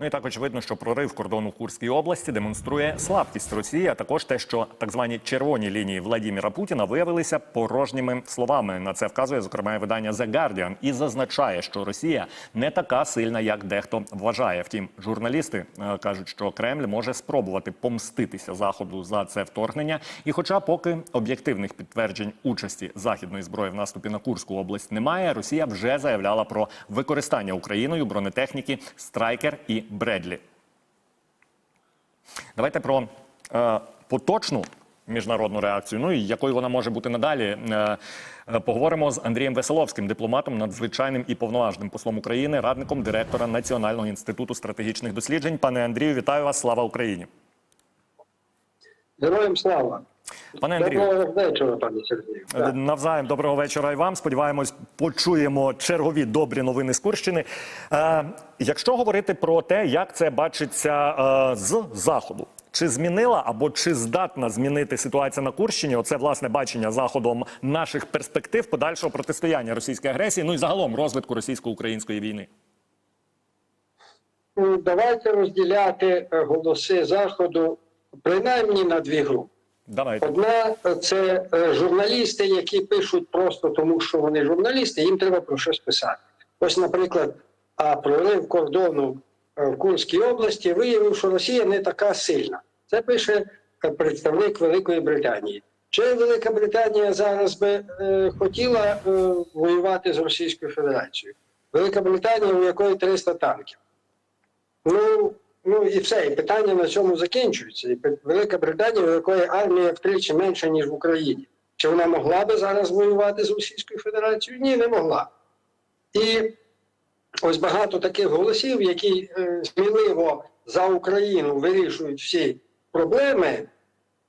Ну і так очевидно, що прорив кордону в Курській області демонструє слабкість Росії, а також те, що так звані червоні лінії Владіміра Путіна виявилися порожніми словами. На це вказує зокрема видання The Guardian і зазначає, що Росія не така сильна, як дехто вважає. Втім, журналісти е, кажуть, що Кремль може спробувати помститися заходу за це вторгнення. І, хоча поки об'єктивних підтверджень участі західної зброї в наступі на Курську область немає, Росія вже заявляла про використання Україною бронетехніки Страйкер і Бредлі. Давайте про е, поточну міжнародну реакцію. Ну і якою вона може бути надалі. Е, е, поговоримо з Андрієм Веселовським, дипломатом, надзвичайним і повноважним послом України, радником директора Національного інституту стратегічних досліджень. Пане Андрію, вітаю вас! Слава Україні! Героям слава. Пане Андрію, Доброго вечора, пане Сергію. Е, Навзаєм доброго вечора і вам. Сподіваємось, почуємо чергові добрі новини з Курщини. Е, якщо говорити про те, як це бачиться е, з заходу, чи змінила або чи здатна змінити ситуація на Курщині? Оце власне бачення заходом наших перспектив подальшого протистояння російській агресії, ну і загалом розвитку російсько-української війни. Ну, Давайте розділяти е, голоси Заходу принаймні на дві групи. Давайте. Одна це е, журналісти, які пишуть просто тому, що вони журналісти, їм треба про щось писати. Ось, наприклад, прорив кордону е, в Курській області виявив, що Росія не така сильна. Це пише е, представник Великої Британії. Чи Велика Британія зараз би хотіла воювати з Російською Федерацією? Велика Британія, у якої 300 танків. Ну, ну і все, і питання на цьому закінчується. І Велика Британія, у якої армія втричі менша, ніж в Україні. Чи вона могла би зараз воювати з Російською Федерацією? Ні, не могла. І ось багато таких голосів, які е, сміливо за Україну вирішують всі проблеми,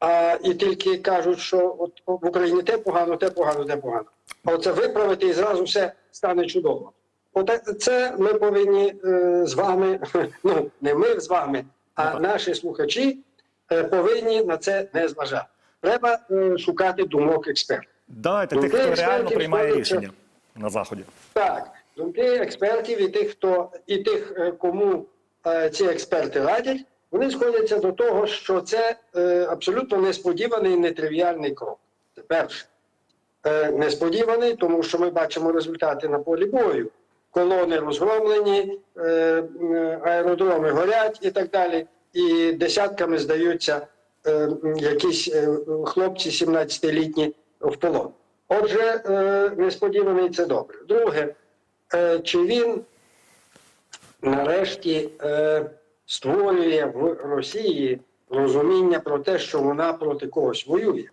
а, і тільки кажуть, що от в Україні те погано, те погано, те погано. А оце виправити і зразу все стане чудово. Це ми повинні е, з вами, ну не ми з вами, а Ну, наші слухачі е, повинні на це не зважати. Треба е, шукати думок експертів. Давайте тих, хто реально приймає рішення на заході. Так, думки експертів і тих, хто і тих, кому ці експерти радять, вони сходяться до того, що це абсолютно несподіваний і нетривіальний крок. Це перше. Несподіваний, тому що ми бачимо результати на полі бою. Колони розгромлені, е, аеродроми горять і так далі. І десятками здаються е, якісь е, хлопці 17-літні в полон. Отже, несподіваний це добре. Друге, чи він нарешті створює в Росії розуміння про те, що вона проти когось воює?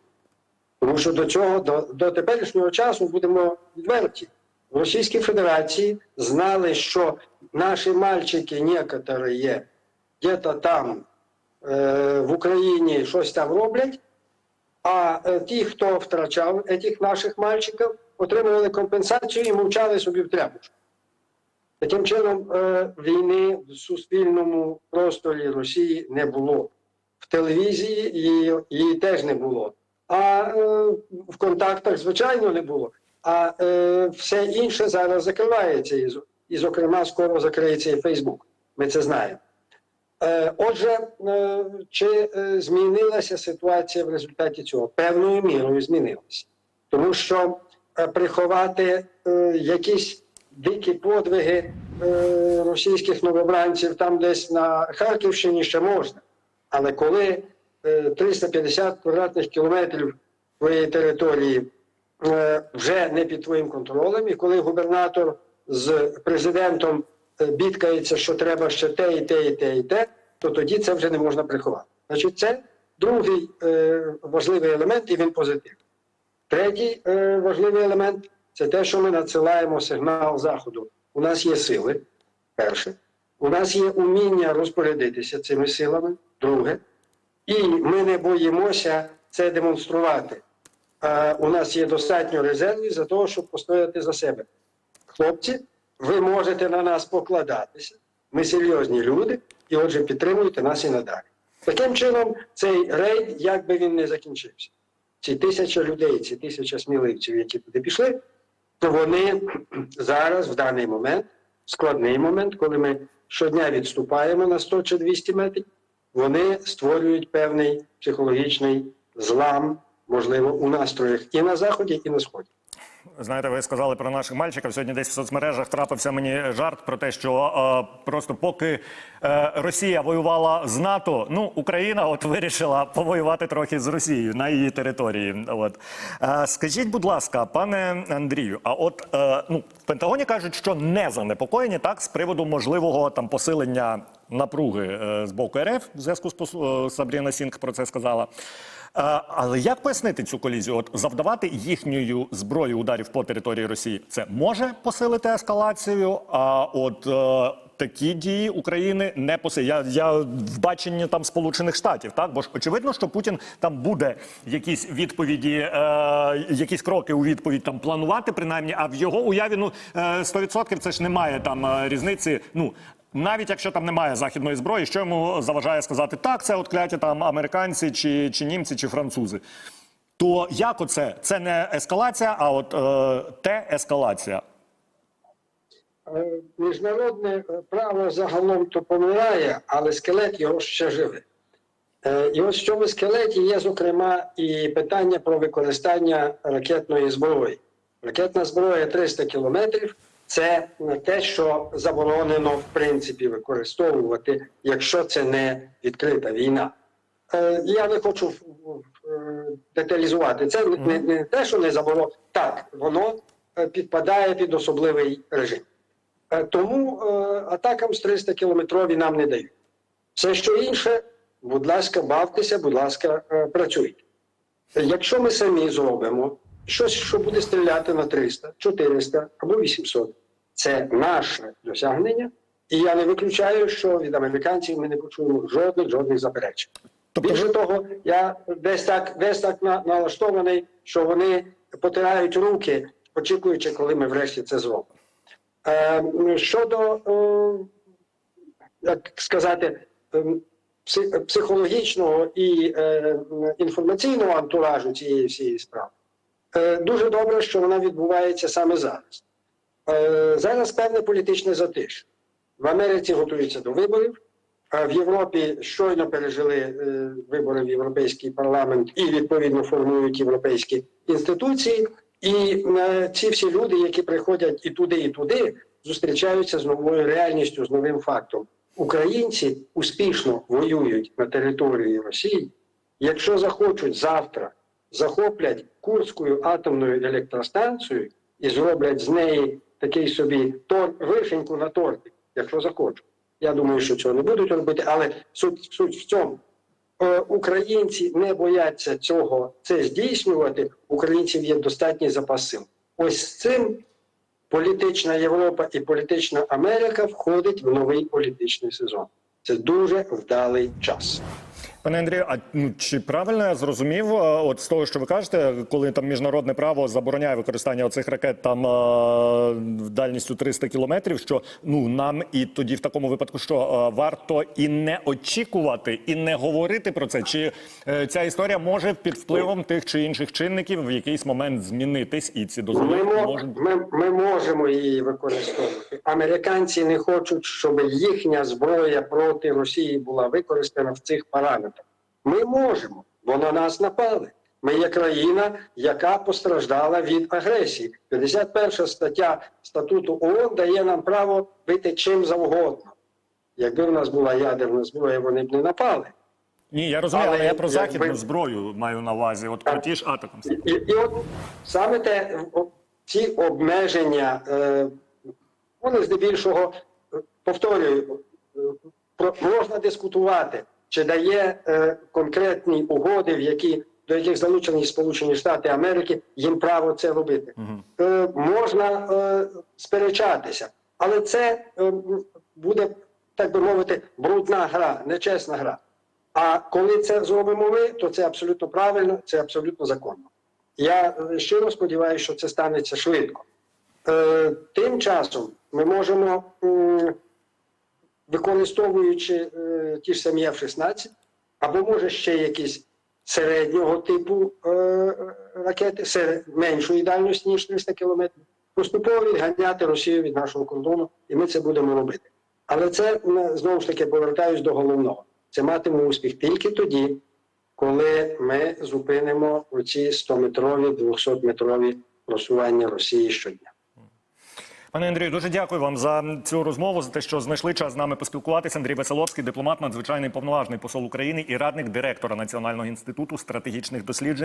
Тому що до цього, до, до теперішнього часу будемо відверті. В Російській Федерації знали, що наші мальчики некоторі є где-то там е, в Україні щось там роблять, а е, ті, хто втрачав цих наших мальчиків, отримували компенсацію і мовчали собі в тряпочку. Таким чином, е, війни в суспільному просторі Росії не було. В телевізії її, її теж не було. А е, в контактах, звичайно, не було. А е, все інше зараз закривається. І, і, зокрема, скоро закриється і Фейсбук. Ми це знаємо. Е, Отже, е, чи е, змінилася ситуація в результаті цього? Певною мірою змінилася. Тому що е, приховати е, якісь дикі подвиги е, російських новобранців там десь на Харківщині ще можна. Але коли е, 350 квадратних кілометрів твоєї території вже не під твоїм контролем, і коли губернатор з президентом е, бідкається, що треба ще те, і те, і те, і те, то тоді це вже не можна приховати. Значить, це другий е, важливий елемент, і він позитивний. Третій е, важливий елемент це те, що ми надсилаємо сигнал Заходу. У нас є сили, перше. У нас є уміння розпорядитися цими силами, друге. І ми не боїмося це демонструвати. У нас є достатньо резервів за того, щоб постояти за себе. Хлопці, ви можете на нас покладатися. Ми серйозні люди, і отже, підтримуйте нас і надалі. Таким чином, цей рейд, як би він не закінчився, ці тисяча людей, ці тисяча сміливців, які туди пішли, то вони зараз, в даний момент, складний момент, коли ми щодня відступаємо на 100 чи 200 метрів, вони створюють певний психологічний злам, можливо, у настроях і на заході, і на сході. Знаєте, ви сказали про наших мальчиків. Сьогодні десь в соцмережах трапився мені жарт про те, що е, просто поки е, Росія воювала з НАТО, ну Україна от вирішила повоювати трохи з Росією на її території. От е, скажіть, будь ласка, пане Андрію, а от е, ну в Пентагоні кажуть, що не занепокоєні так з приводу можливого там посилення напруги е, з боку РФ в зв'язку з пос- е, Сабріна Сінг про це сказала. Е, Але як пояснити цю колізію? От завдавати їхньою зброєю ударів по території Росії це може посилити ескалацію. А от такі дії України не посилять. Я, я в баченні там Сполучених Штатів, так бо ж очевидно, що Путін там буде якісь відповіді, е, якісь кроки у відповідь там планувати, принаймні. А в його уяві ну е, 100% це ж немає там різниці. Ну навіть якщо там немає західної зброї, що йому заважає сказати так, це от кляті там американці, чи, чи німці, чи французи. То як оце? Це не ескалація, а от е, те ескалація. Е, Міжнародне е, право загалом то помирає, але скелет його ще живе. І ось в цьому скелеті є, зокрема, і питання про використання ракетної зброї. Ракетна зброя 300 кілометрів це те, що заборонено в принципі використовувати, якщо це не відкрита війна. Е, Я не хочу е, деталізувати. Це не, не те, що не заборонено. Так, воно е, підпадає під особливий режим. Е, Тому е, атакам з 300 кілометрові нам не дають. Все, що інше, будь ласка, бавтеся, будь ласка, е, працюйте. Якщо ми самі зробимо щось, що буде стріляти на 300, 400 або 800, це наше досягнення. І я не виключаю, що від американців ми не почуємо жодних жодних заперечень. Тобто Більше того, я десь так, десь так на- налаштований, що вони потирають руки, очікуючи, коли ми врешті це зробимо. Е, щодо, е, як сказати, е, психологічного і е, інформаційного антуражу цієї всієї справи, е, дуже добре, що вона відбувається саме зараз. Е, зараз певне політичне затишя. В Америці готуються до виборів. А В Європі щойно пережили е, вибори в Європейський парламент і відповідно формують європейські інституції. І е, ці всі люди, які приходять і туди, і туди, зустрічаються з новою реальністю, з новим фактом. Українці успішно воюють на території Росії. Якщо захочуть завтра, захоплять Курську атомну електростанцію і зроблять з неї такий собі тор, вишеньку на торті, якщо захочуть. Я думаю, що цього не будуть робити, але суть, суть в цьому. Е, Українці не бояться цього це здійснювати. Українців є достатній запас сил. Ось з цим політична Європа і політична Америка входить в новий політичний сезон. Це дуже вдалий час. Пане Андрію, а ну чи правильно я зрозумів, е, от з того, що ви кажете, коли там міжнародне право забороняє використання оцих ракет там е, дальністю 300 кілометрів, що ну нам і тоді в такому випадку, що е, варто і не очікувати, і не говорити про це, чи е, ця історія може під впливом тих чи інших чинників в якийсь момент змінитись, і ці дозволи Ми, можуть ми, ми можемо її використовувати. Американці не хочуть, щоб їхня зброя проти Росії була використана в цих параметрах. Ми можемо, бо на нас напали. Ми є країна, яка постраждала від агресії. 51 стаття статуту ООН дає нам право бити чим завгодно. Якби в нас була ядерна зброя, вони б не напали. ні, я розумію, але, Але я про якби- західну зброю маю на увазі. От про ті ж атакам. І, і от саме те, ці обмеження, е, вони здебільшого, е, повторюю, е, про, можна дискутувати, чи дає е, конкретні угоди, в які, до яких залучені Сполучені Штати Америки, їм право це робити. Е, можна е, сперечатися, але це е, буде, так би мовити, брудна гра, нечесна гра. А коли це зробимо ми, то це абсолютно правильно, це абсолютно законно. Я е, щиро сподіваюся, що це станеться швидко. Е, тим часом ми можемо, м, використовуючи е, ті ж самі F-16, або може ще якісь середнього типу е, ракети, серед меншої дальності, ніж 300 кілометрів, поступово відганяти Росію від нашого кордону, і ми це будемо робити. Але це знову ж таки повертаюсь до головного. Це матиме успіх тільки тоді, коли ми зупинимо оці 100-метрові, 200-метрові просування Росії щодня. Пане Андрію, дуже дякую вам за цю розмову, за те, що знайшли час з нами поспілкуватися. Андрій Веселовський, дипломат, надзвичайний повноважний посол України і радник директора Національного інституту стратегічних досліджень.